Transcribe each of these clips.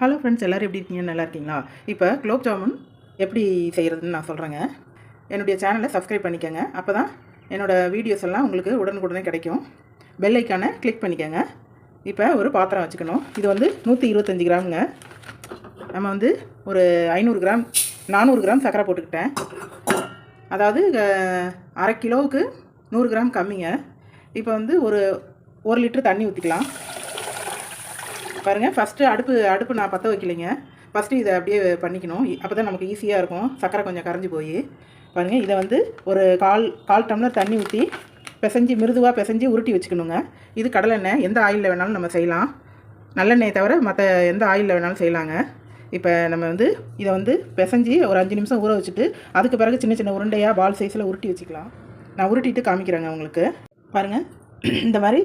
Hello friends எல்லோரும் எப்படி இருக்கீங்க? நல்லா இருக்கீங்களா? இப்போ குலோப் ஜாமுன் எப்படி செய்கிறதுன்னு நான் சொல்கிறேங்க என்னுடைய சேனலை சப்ஸ்கிரைப் பண்ணிக்கோங்க. அப்போ தான் என்னோடய வீடியோஸ் எல்லாம் உங்களுக்கு உடனுக்குடனே கிடைக்கும். பெல் ஐக்கானை கிளிக் பண்ணிக்கோங்க. இப்போ ஒரு பாத்திரம் வச்சுக்கணும். இது வந்து நூற்றி இருபத்தஞ்சி கிராமுங்க. நம்ம வந்து ஒரு ஐநூறு கிராம் நானூறு கிராம் சர்க்கரை போட்டுக்கிட்டேன். அதாவது அரை கிலோவுக்கு நூறு கிராம் கம்மிங்க. இப்போ வந்து ஒரு ஒரு லிட்டர் தண்ணி ஊற்றிக்கலாம் பாருங்கள் ஃபஸ்ட்டு அடுப்பு அடுப்பு நான் பற்ற வைக்கலைங்க. ஃபஸ்ட்டு இதை அப்படியே பண்ணிக்கணும். அப்போ தான் நமக்கு ஈஸியாக இருக்கும். சக்கரை கொஞ்சம் கரைஞ்சி போய். பாருங்கள் இதை வந்து ஒரு கால் கால் டம்ளர் தண்ணி ஊற்றி பிசைஞ்சு மிருதுவாக பிசைஞ்சு உருட்டி வச்சுக்கணுங்க. இது கடலெண்ணெய் எந்த ஆயிலில் வேணாலும் நம்ம செய்யலாம். நல்லெண்ணெய் தவிர மற்ற எந்த ஆயிலில் வேணாலும் செய்யலாங்க. இப்போ நம்ம வந்து இதை வந்து பிசைஞ்சு ஒரு அஞ்சு நிமிஷம் ஊற வச்சுட்டு அதுக்கு பிறகு சின்ன சின்ன உருண்டையாக பால் சைஸில் உருட்டி வச்சுக்கலாம். நான் உருட்டிட்டு காமிக்கிறேங்க உங்களுக்கு. பாருங்கள் இந்த மாதிரி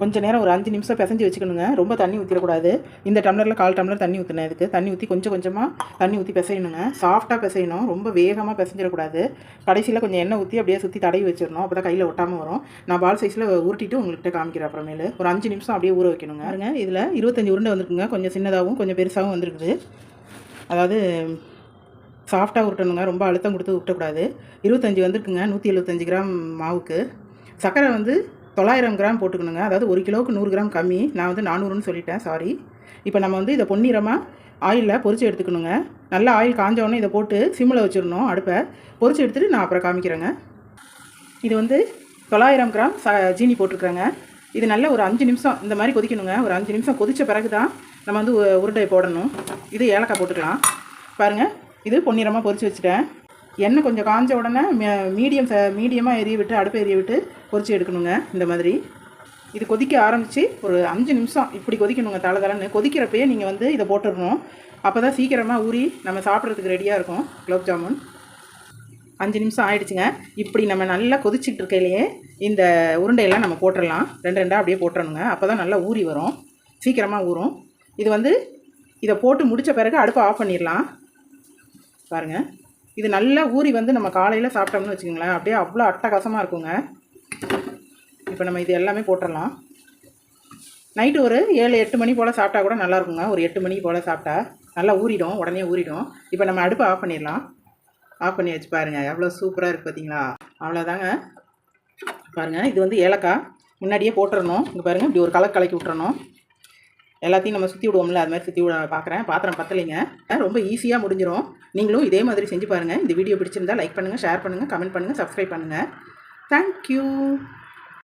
கொஞ்சம் நேரம் ஒரு அஞ்சு நிமிஷம் பிசைஞ்சு வச்சுக்கணுங்க. ரொம்ப தண்ணி ஊற்றிடக்கூடாது இந்த டம்ளரில் கால் டம்ளர் தண்ணி ஊற்றினேன் இதுக்கு. தண்ணி ஊற்றி கொஞ்சம் கொஞ்சமாக தண்ணி ஊற்றி பிசையணுங்க. சாஃப்டாக பிசையணும். ரொம்ப வேகமாக பிசைஞ்சிடக்கூடாது. கடைசியில் கொஞ்சம் எண்ணெய் ஊற்றி அப்படியே சுற்றி தடவி வச்சிடணும். அப்போ தான் கையில் ஒட்டாமல் வரும். நான் பால் சைஸில் உருட்டிட்டு உங்கள்கிட்ட காமிக்கிறேன் அப்புறமேலு. ஒரு அஞ்சு நிமிஷம் அப்படியே ஊற வைக்கணுங்க. பாருங்க இதில் இருபத்தஞ்சி உருண்டை வந்துருக்குங்க. கொஞ்சம் சின்னதாகவும் கொஞ்சம் பெருசாகவும் வந்துருக்குது. அதாவது சாஃப்டாக உருட்டணுங்க. ரொம்ப அழுத்தம் கொடுத்து உருட்டக்கூடாது. இருபத்தஞ்சி வந்திருக்குங்க. நூற்றி எழுபத்தஞ்சி கிராம் மாவுக்கு. சர்க்கரை வந்து தொள்ளாயிரம் கிராம் போட்டுக்கணுங்க. அதாவது ஒரு கிலோவுக்கு நூறு கிராம் கம்மி. நான் வந்து நானூறுன்னு சொல்லிட்டேன். சாரி இப்போ நம்ம வந்து இதை பொன்னிறமாக ஆயிலில் பொறிச்சு எடுத்துக்கணுங்க. நல்லா ஆயில் காஞ்ச இதை போட்டு சிம்மில் வச்சிடணும் அடுப்பை. பொறிச்சு எடுத்துகிட்டு நான் அப்புறம் காமிக்கிறேங்க. இது வந்து தொள்ளாயிரம் கிராம் ச ஜீனி போட்டிருக்கிறேங்க. இது நல்ல ஒரு அஞ்சு நிமிஷம் இந்த மாதிரி கொதிக்கணுங்க. ஒரு அஞ்சு நிமிஷம் கொதித்த பிறகு தான் நம்ம வந்து உருண்டை போடணும். இது ஏலக்காய் போட்டுக்கலாம். பாருங்கள் இது பொன்னிறமாக பொரிச்சு வச்சுட்டேன். எண்ணெய் கொஞ்சம் காஞ்ச உடனே மீடியம் மீடியமாக எரிய விட்டு அடுப்பை எரிய விட்டு பொரிச்சு எடுக்கணுங்க இந்த மாதிரி. இது கொதிக்க ஆரம்பித்து ஒரு அஞ்சு நிமிஷம் இப்படி கொதிக்கணுங்க தலை தலைன்னு கொதிக்கிறப்பயே நீங்கள் வந்து இதை போட்டுடணும். அப்போ தான் சீக்கிரமாக ஊறி நம்ம சாப்பிட்றதுக்கு ரெடியாக இருக்கும் குலோப் ஜாமுன் அஞ்சு நிமிஷம் ஆயிடுச்சுங்க. இப்படி நம்ம நல்லா கொதிச்சுட்டு இருக்கையிலேயே இந்த உருண்டையெல்லாம் நம்ம போட்டுடலாம். ரெண்டு ரெண்டாக அப்படியே போட்டுறணுங்க. அப்போ தான் நல்லா ஊறி வரும். சீக்கிரமாக ஊறும். இது வந்து இதை போட்டு முடித்த பிறகு அடுப்பை ஆஃப் பண்ணிடலாம். பாருங்கள் இது நல்லா ஊறி வந்து நம்ம காலையில் சாப்பிட்டோம்னு வச்சுக்கோங்களேன். அப்படியே அவ்வளோ அட்டகாசமாக இருக்குங்க. இப்போ நம்ம இது எல்லாமே போட்டுடலாம் நைட்டு ஒரு ஏழு எட்டு மணி போல் சாப்பிட்டா கூட நல்லா இருக்குங்க. ஒரு எட்டு மணி போல் சாப்பிட்டா நல்லா ஊறிடும் உடனே ஊறிடும். இப்போ நம்ம அடுப்பை ஆஃப் பண்ணிடலாம். ஆஃப் பண்ணி வச்சு பாருங்கள் எவ்வளோ சூப்பராக இருக்குது பார்த்தீங்களா அவ்வளோதாங்க பாருங்கள் இது வந்து ஏலக்காய். முன்னாடியே போட்டுறணும். இங்கே பாருங்கள் இப்படி ஒரு கலக்கு கலக்கி விட்டுறணும். எல்லாத்தையும் நம்ம சுற்றி விடுவோம்ல அது மாதிரி சுற்றி விட பார்க்குறேன் பாத்திரம் பத்தலைங்க. ரொம்ப ஈஸியாக முடிஞ்சிடும் நீங்களும் இதே மாதிரி செஞ்சு பாருங்கள் இந்த வீடியோ பிடிச்சிருந்தா லைக் பண்ணுங்கள் ஷேர் பண்ணுங்கள் கமெண்ட் பண்ணுங்கள் சப்ஸ்கிரைப் பண்ணுங்கள் தேங்க்யூ